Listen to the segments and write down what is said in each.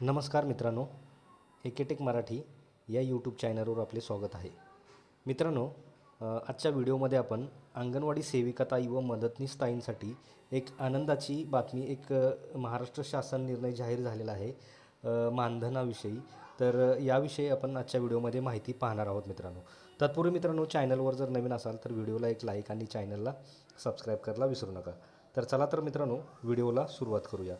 नमस्कार मित्रांनो एकेटेक मराठी या यूट्यूब चॅनलवर आपले स्वागत आहे. मित्रांनो आजच्या व्हिडिओमध्ये आपण अंगणवाडी सेविकाताई व मदतनीस ताईंसाठी एक आनंदाची बातमी एक महाराष्ट्र शासन निर्णय जाहीर झालेला आहे मानधनाविषयी. तर याविषयी आपण आजच्या व्हिडिओमध्ये माहिती पाहणार आहोत मित्रांनो. तत्पूर्वी मित्रांनो चॅनलवर जर नवीन असाल तर व्हिडिओला एक लाईक आणि चॅनलला सबस्क्राईब करायला विसरू नका. तर चला तर मित्रांनो व्हिडिओला सुरुवात करूया.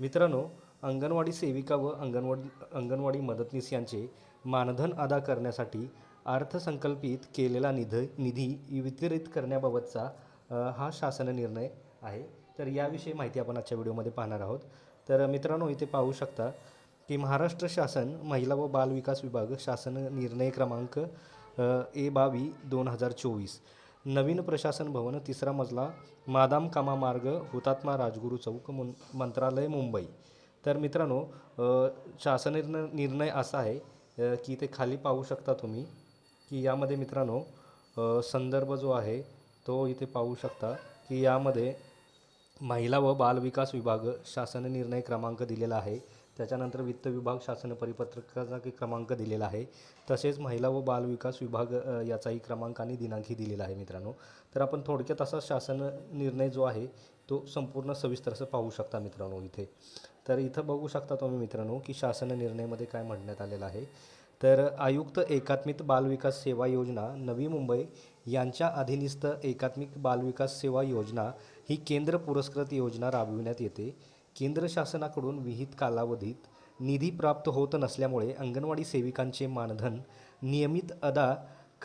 मित्रांनो अंगणवाडी सेविका व अंगणवाडी अंगणवाडी मदतनीस यांचे मानधन अदा करण्यासाठी अर्थसंकल्पित केलेला निध निधी वितरित करण्याबाबतचा हा शासन निर्णय आहे. तर याविषयी माहिती आपण आजच्या व्हिडिओमध्ये पाहणार आहोत. तर मित्रांनो इथे पाहू शकता की महाराष्ट्र शासन महिला व बाल विकास विभाग शासन निर्णय क्रमांक ए बावी दोन हजार चोवीस. नवीन प्रशासन भवन तिसरा मजला मादाम कामा मार्ग हुतात्मा राजगुरू चौक मुं मंत्रालय मुंबई. तर मित्रांनो शासन निर्णय निर्णय असा आहे की इथे खाली पाहू शकता तुम्ही की यामध्ये मित्रांनो संदर्भ जो आहे तो इथे पाहू शकता की यामध्ये महिला व बालविकास विभाग शासन निर्णय क्रमांक दिलेला आहे. त्याच्यानंतर वित्त विभाग शासन परिपत्रकाचा क्रमांक दिलेला आहे. तसेच महिला व बालविकास विभाग याचाही क्रमांक आणि दिनांकही दिलेला आहे मित्रांनो. तर आपण थोडक्यात असा शासन निर्णय जो आहे तो संपूर्ण सविस्तर असं पाहू शकता मित्रांनो इथे. तर इथं बघू शकता तुम्ही मित्रांनो की शासन निर्णयामध्ये काय म्हणण्यात आलेलं आहे. तर आयुक्त एकात्मिक बालविकास सेवा योजना नवी मुंबई यांच्या अधीनस्थ एकात्मिक बालविकास सेवा योजना ही केंद्र पुरस्कृत योजना राबविण्यात येते. केंद्र शासनाकडून विहित कालावधीत निधी प्राप्त होत नसल्यामुळे अंगणवाडी सेविकांचे मानधन नियमित अदा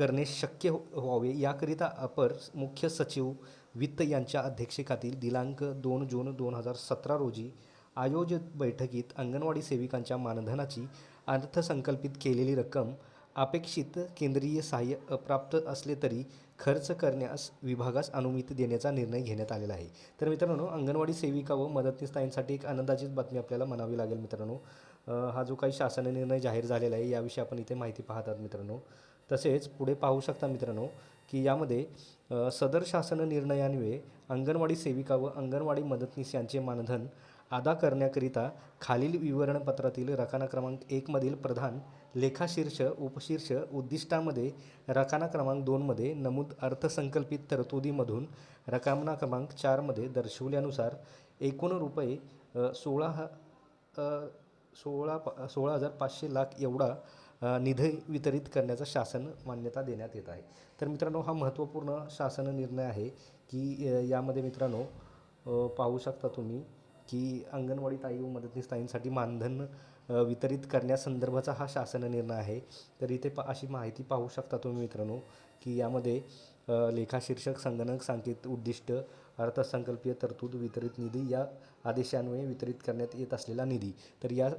करणे शक्य हो- व्हावे. याकरिता अपर मुख्य सचिव वित्त यांच्या अध्यक्षतेखातील दिनांक दोन जून दोन हजार सतरा रोजी आयोजित बैठकीत अंगणवाडी सेविकांच्या मानधनाची अर्थसंकल्पित केलेली रक्कम अपेक्षित केंद्रीय सहाय्य अप्राप्त असले तरी खर्च करण्यास विभागास अनुमती देण्याचा निर्णय घेण्यात आलेला आहे. तर मित्रांनो अंगणवाडी सेविका व मदतनीस ताईंसाठी एक आनंदाचीच बातमी आपल्याला म्हणावी लागेल मित्रांनो. हा जो काही शासन निर्णय जाहीर झालेला आहे याविषयी आपण इथे माहिती पाहतात मित्रांनो. तसेच पुढे पाहू शकता मित्रांनो की यामध्ये सदर शासन निर्णयान्वये अंगणवाडी सेविका व अंगणवाडी मदतनीस यांचे मानधन अदा करण्याकरिता खालील विवरणपत्रातील रकाना क्रमांक एकमधील प्रधान लेखाशीर्ष उपशीर्ष उद्दिष्टामध्ये रकाना क्रमांक दोनमध्ये नमूद अर्थसंकल्पित तरतुदीमधून रकाना क्रमांक चारमध्ये दर्शवल्यानुसार एकूण रुपये सोळा ह सोळा पा सोळा हजार पाचशे लाख एवढा निधी वितरित करण्याचा शासन मान्यता देण्यात येत आहे. तर मित्रांनो हा महत्त्वपूर्ण शासन निर्णय आहे की यामध्ये मित्रांनो पाहू शकता तुम्ही की अंगणवाडी ताई व मदतनीस ताईंसाठी मानधन वितरित करण्यासंदर्भाचा हा शासन निर्णय आहे. तर इथे पा अशी माहिती पाहू शकता तुम्ही मित्रांनो की यामध्ये लेखाशीर्षक संगणक सांकेत उद्दिष्ट अर्थसंकल्पीय तरतूद वितरित निधी या आदेशान्वये वितरित करण्यात येत असलेला निधी. तर या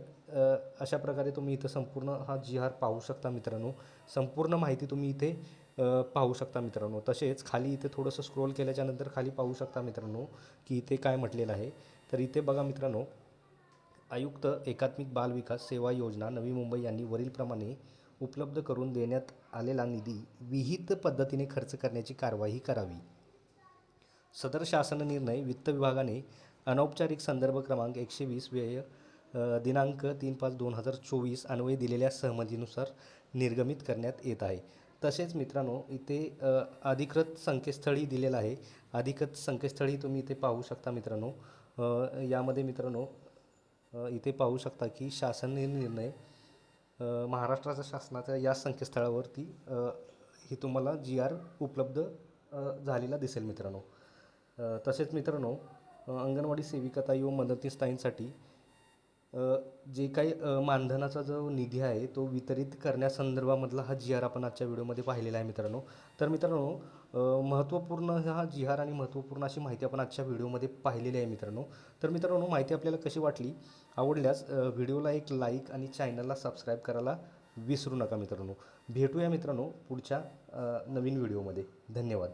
अशा प्रकारे तुम्ही इथं संपूर्ण हा जी आर पाहू शकता मित्रांनो. संपूर्ण माहिती तुम्ही इथे पाहू शकता मित्रांनो. तसेच खाली इथे थोडंसं स्क्रोल केल्याच्यानंतर खाली पाहू शकता मित्रांनो की इथे काय म्हटलेलं आहे. तर इथे बघा मित्रांनो आयुक्त एकात्मिक बाल विकास सेवा योजना नवी मुंबई यांनी वरीलप्रमाणे उपलब्ध करून देण्यात आलेला निधी विहित पद्धतीने खर्च करण्याची कारवाई करावी. सदर शासन निर्णय वित्त विभागाने अनौपचारिक संदर्भ क्रमांक एकशे वीस व्यय दिनांक तीन पाच दोन हजार चोवीस अन्वये दिलेल्या सहमतीनुसार निर्गमित करण्यात येत आहे. तसेच मित्रांनो इथे अधिकृत संकेतस्थळी दिलेलं आहे. अधिकृत संकेतस्थळी तुम्ही इथे पाहू शकता मित्रांनो यामध्ये मित्रांनो इथे पाहू शकता की शासन निर्णय महाराष्ट्राच्या शासनाच्या या संकेतस्थळावरती ही तुम्हाला जी आर उपलब्ध झालेला दिसेल मित्रांनो. तसेच मित्रांनो अंगणवाडी सेविकाताई व मदतनीस ताईंसाठी जे काही मानधनाचा जो निधी आहे तो वितरित करण्यासंदर्भामधला हा जी आर आपण आजच्या व्हिडिओमध्ये पाहिलेला आहे मित्रांनो. तर मित्रांनो महत्त्वपूर्ण हा जी आर आणि महत्त्वपूर्ण अशी माहिती आपण आजच्या व्हिडिओमध्ये पाहिलेली आहे मित्रांनो. तर मित्रांनो माहिती आपल्याला कशी वाटली? आवडल्यास व्हिडिओला एक लाईक आणि चॅनलला सबस्क्राईब करायला विसरू नका मित्रांनो. भेटूया मित्रांनो पुढच्या नवीन व्हिडिओमध्ये. धन्यवाद.